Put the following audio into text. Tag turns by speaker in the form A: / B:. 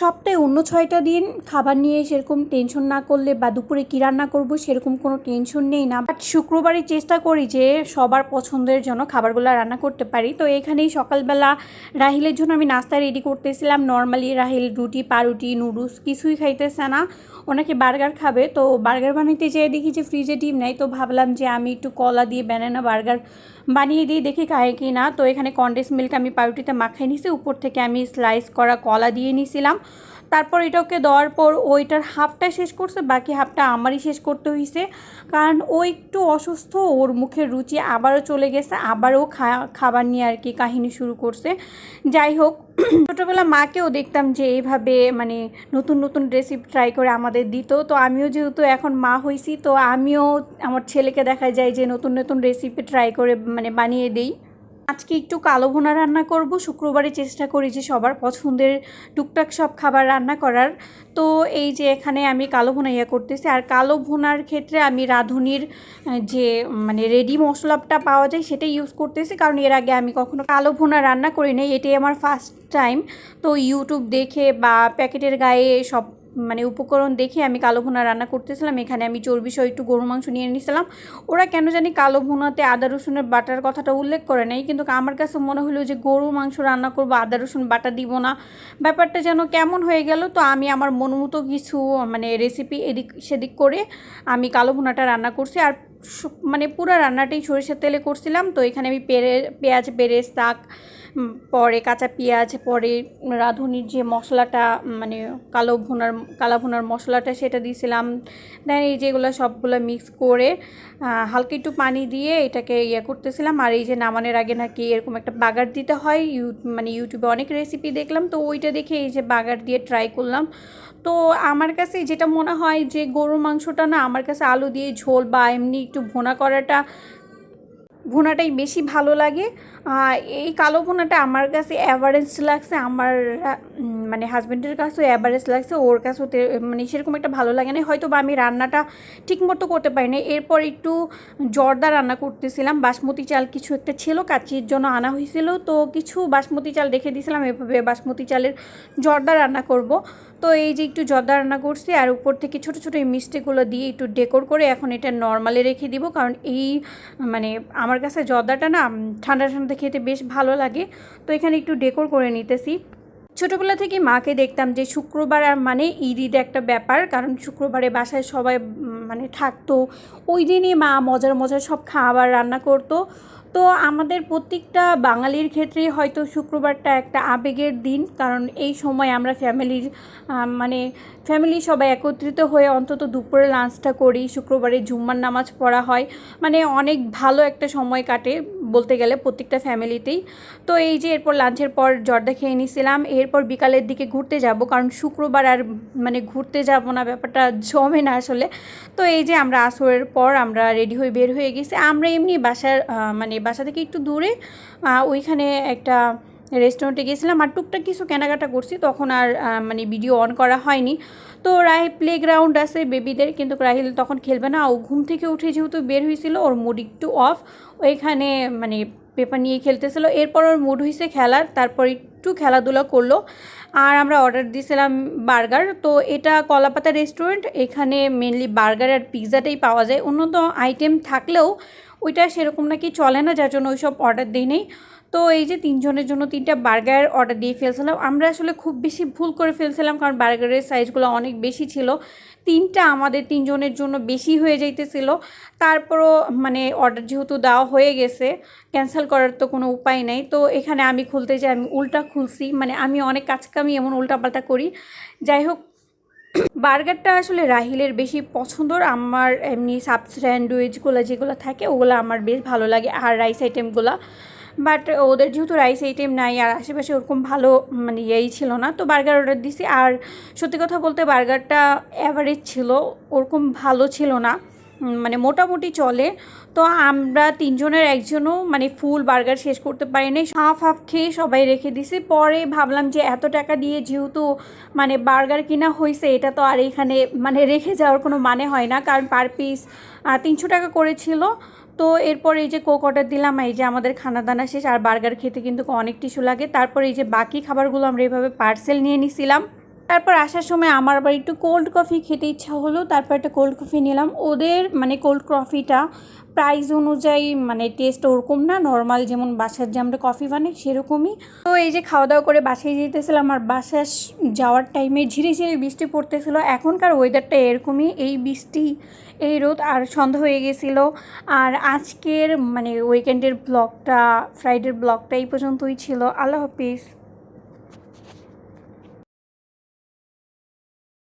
A: সপ্তাহে অন্য ছয়টা দিন খাবার নিয়ে সেরকম টেনশন না করলে বা দুপুরে কী রান্না করব সেরকম কোনো টেনশন নেই না। বাট শুক্রবারে চেষ্টা করি যে সবার পছন্দের জন্য খাবারগুলো রান্না করতে পারি। তো এখানেই সকালবেলা রাহিলের জন্য আমি নাস্তা রেডি করতেছিলাম। নর্মালি রাহিল রুটি, পাউরুটি, নুডলস কিছুই খাইতেছে না। ওনাকে বার্গার খাবে। তো বার্গার বানাইতে যেয়ে দেখি যে ফ্রিজে ডিম নেই। তো ভাবলাম যে আমি একটু কলা দিয়ে ব্যানানা বার্গার বানিয়ে দিই, দেখি খায় কি না তো এখানে কন্ডেন্স মিল্ক আমি পাউরুটিতে মাখাই নিছি। উপর থেকে আমি স্লাইস করা কলা দিয়ে নিছিলাম। তারপর এটাকে দেওয়ার পর ওইটার হাফটা শেষ করছে, বাকি হাফটা আমারই শেষ করতে হয়েছে কারণ ও একটু অসুস্থ, ওর মুখের রুচি আবারও চলে গেছে, আবারও খাবার নিয়ে আর কি কাহিনী শুরু করছে। যাই হোক, ছোটোবেলা মাকেও দেখতাম যে এইভাবে মানে নতুন নতুন রেসিপি ট্রাই করে আমাদের দিত। তো আমিও যেহেতু এখন মা হয়েছি তো আমিও আমার ছেলেকে দেখা যায় যে নতুন নতুন রেসিপি ট্রাই করে মানে বানিয়ে দিই। আজকে একটু কালো ভুনা রান্না করব। শুক্রবারে চেষ্টা করি যে সবার পছন্দের টুকটাক সব খাবার রান্না করার। তো এই যে এখানে আমি কালো ভুনা ইয়ে করতেছি। আর কালো ভুনার ক্ষেত্রে আমি রাঁধুনির যে মানে রেডি মশলাটা পাওয়া যায় সেটাই ইউজ করতেছি। কারণ এর আগে আমি কখনো কালো ভুনা রান্না করি নাই। এটাই আমার ফার্স্ট টাইম তো ইউটিউব দেখে বা প্যাকেটের গায়ে সব মানে উপকরণ দেখে আমি কালো ভুনা রান্না করতেছিলাম। এখানে আমি চর্বি সহ একটু গরু মাংস নিয়ে নিয়েছিলাম ওরা কেন জানি কালো ভুনাতে আদা রসুনের বাটার কথাটা উল্লেখ করে নাই। কিন্তু আমার কাছে মনে হলো যে গরু মাংস রান্না করব আদা রসুন বাটা দিব না। ব্যাপারটা যেন কেমন হয়ে গেল তো আমি আমার মন মতো কিছু মানে রেসিপি এদিক সেদিক করে আমি কালো ভুনাটা রান্না করছি। আর মানে পুরো রান্নাটাই সরিষার তেলে করছিলাম। তো এখানে আমি পেঁয়াজ বেরেস তাক উম, পরে কাঁচা পেঁয়াজ, পরে রাঁধুনির যে মশলাটা মানে কালো ভুনার, কালা ভুনার মশলাটা সেটা দিয়েছিলাম। দেন এই যেগুলো সবগুলো মিক্স করে হালকা একটু পানি দিয়ে এটাকে ইয়ে করতেছিলাম। আর এই যে নামানোর আগে নাকি এরকম একটা বাগার দিতে হয়। ইউ মানে ইউটিউবে অনেক রেসিপি দেখলাম। তো ওইটা দেখে এই যে বাগার দিয়ে ট্রাই করলাম। তো আমার কাছে যেটা মনে হয় যে গরুর মাংসটা না, আমার কাছে আলু দিয়ে ঝোল বা এমনি একটু ভোনা করাটা ভুনাটাই বেশি ভালো লাগে। এই কালো ভুনাটা আমার কাছে অ্যাভারেজ লাগছে, আমার মানে হাজব্যান্ডের কাছেও অ্যাভারেজ লাগছে, ওর কাছেও মানে সেরকম একটা ভালো লাগে না। হয়তো বা আমি রান্নাটা ঠিকমতো করতে পারি না এরপর একটু জর্দা রান্না করতেছিলাম, বাসমতি চাল কিছু একটা ছিল, কাচির জন্য আনা হয়েছিল, তো কিছু বাসমতি চাল রেখে দিয়েছিলাম, এভাবে বাসমতি চালের জর্দা রান্না করব। তো এই যে একটু জর্দা রান্না করছি, আর উপর থেকে ছোটো ছোটো এই মিষ্টিগুলো দিয়ে একটু ডেকোর করে এখন এটা নর্মালে রেখে দিব। কারণ এই মানে আমার কাছে জর্দাটা না ঠান্ডা ঠান্ডা খেতে বেশ ভালো লাগে। তো এখানে একটু ডেকোর করে নিতেছি। ছোটোবেলা থেকে মাকে দেখতাম যে শুক্রবার আর মানে ঈদ ঈদ একটা ব্যাপার, কারণ শুক্রবারে বাসায় সবাই মানে থাকতো। ওই দিনই মা মজার মজার সব খাবার রান্না করতো। তো আমাদের প্রত্যেকটা বাঙালির ক্ষেত্রেই হয়তো শুক্রবারটা একটা আবেগের দিন, কারণ এই সময় আমরা ফ্যামিলির মানে ফ্যামিলি সবাই একত্রিত হয়ে অন্তত দুপুরে লাঞ্চটা করি, শুক্রবারে জুম্মার নামাজ পড়া হয়। মানে অনেক ভালো একটা সময় কাটে বলতে গেলে প্রত্যেকটা ফ্যামিলিতেই। তো এই যে এরপর লাঞ্চের পর জর্দা খেয়ে নিয়েছিলাম এরপর বিকালের দিকে ঘুরতে যাব, কারণ শুক্রবার আর মানে ঘুরতে যাব না, ব্যাপারটা জমে না আসলে। তো এই যে আমরা আসরের পর আমরা রেডি হয়ে বের হয়ে গেছি, আমরা এমনি বাসার মানে বাসা থেকে একটু দূরে ওইখানে একটা রেস্টুরেন্টে গেছিলাম আর টুকটাক কিছু কেনাকাটা করছি। তখন আর মানে ভিডিও অন করা হয়নি। তো রাহি প্লে গ্রাউন্ড আছে বেবিদের কিন্তু রাহিল তখন খেলবে না। ও ঘুম থেকে উঠে যেহেতু বের হয়েছিল, ওর মুড একটু অফ ওইখানে মানে পেপার নিয়ে খেলতেছিল। এরপর ওর মুড হয়েছে খেলার, তারপর একটু খেলাধুলা করল। আর আমরা অর্ডার দিয়েছিলাম বার্গার তো এটা কলাপাতা রেস্টুরেন্ট এখানে মেনলি বার্গার আর পিৎজাটাই পাওয়া যায়। উন্নত আইটেম থাকলেও ওইটা সেরকম নাকি চলে না, যার জন্য ওইসব অর্ডার দিই নেই। তো এই যে তিনজনের জন্য তিনটা বার্গার অর্ডার দিয়ে ফেলছিলাম। আমরা আসলে খুব বেশি ভুল করে ফেলছিলাম, কারণ বার্গারের সাইজগুলো অনেক বেশি ছিল। তিনটা আমাদের তিনজনের জন্য বেশি হয়ে যাইতেছিল। তারপরও মানে অর্ডার যেহেতু দেওয়া হয়ে গেছে ক্যান্সেল করার তো কোনো উপায় নেই। তো এখানে আমি খুলতে যাই, আমি উল্টা খুলছি। মানে আমি অনেক কাজকামি এমন উল্টাপাল্টা করি। যাই হোক বার্গারটা আসলে রাহিলের বেশি পছন্দর আমার এমনি সাব স্যান্ডউইচগুলো যেগুলো থাকে ওগুলো আমার বেশ ভালো লাগে, আর রাইস আইটেমগুলো বাট ওদের যেহেতু রাইস আইটেম নাই, আর আশেপাশে ওরকম ভালো মানে ইয়েই ছিল না, তো বার্গার অর্ডার দিছি। আর সত্যি কথা বলতে বার্গারটা অ্যাভারেজ ছিল, ওরকম ভালো ছিল না। মানে মোটামুটি চলে। তো আমরা তিনজনের একজনও মানে ফুল, বার্গার শেষ করতে পারিনি। হাফ হাফ খেয়ে সবাই রেখে দিছি। পরে ভাবলাম যে এত টাকা দিয়ে যেহেতু মানে বার্গার কিনা হয়েছে এটা তো আর এখানে মানে রেখে যাওয়ার কোনো মানে হয় না। কারণ পার পিস তিনশো টাকা করেছিল। তো এরপর এই যে কোক অর্ডার দিলাম, এই যে আমাদের খানা দানা শেষ। আর বার্গার খেতে কিন্তু অনেক টিস্যু লাগে। তারপর এই যে বাকি খাবারগুলো আমরা এইভাবে পার্সেল নিয়ে নিছিলাম। তারপর আসার সময় আমার আবার একটু কোল্ড কফি খেতে ইচ্ছা হলো, তারপর একটা কোল্ড কফি নিলাম। ওদের মানে কোল্ড কফিটা প্রাইস অনুযায়ী মানে টেস্ট ওরকম না নর্মাল যেমন বাসার যে আমরা কফি বানাই সেরকমই। তো এই যে খাওয়া দাওয়া করে বাসায় যেতেছিলাম, আর বাসায় স- যাওয়ার টাইমে ঝিরে ঝিরে বৃষ্টি পড়তেছিল। এখনকার ওয়েদারটা এরকমই, এই বৃষ্টি, এই রোদ, আর সন্ধ্যা হয়ে গেছিল। আর আজকের মানে উইকেন্ডের ব্লগটা ফ্রাইডের ব্লগটা এই পর্যন্তই ছিল। আল্লাহ হাফিজ।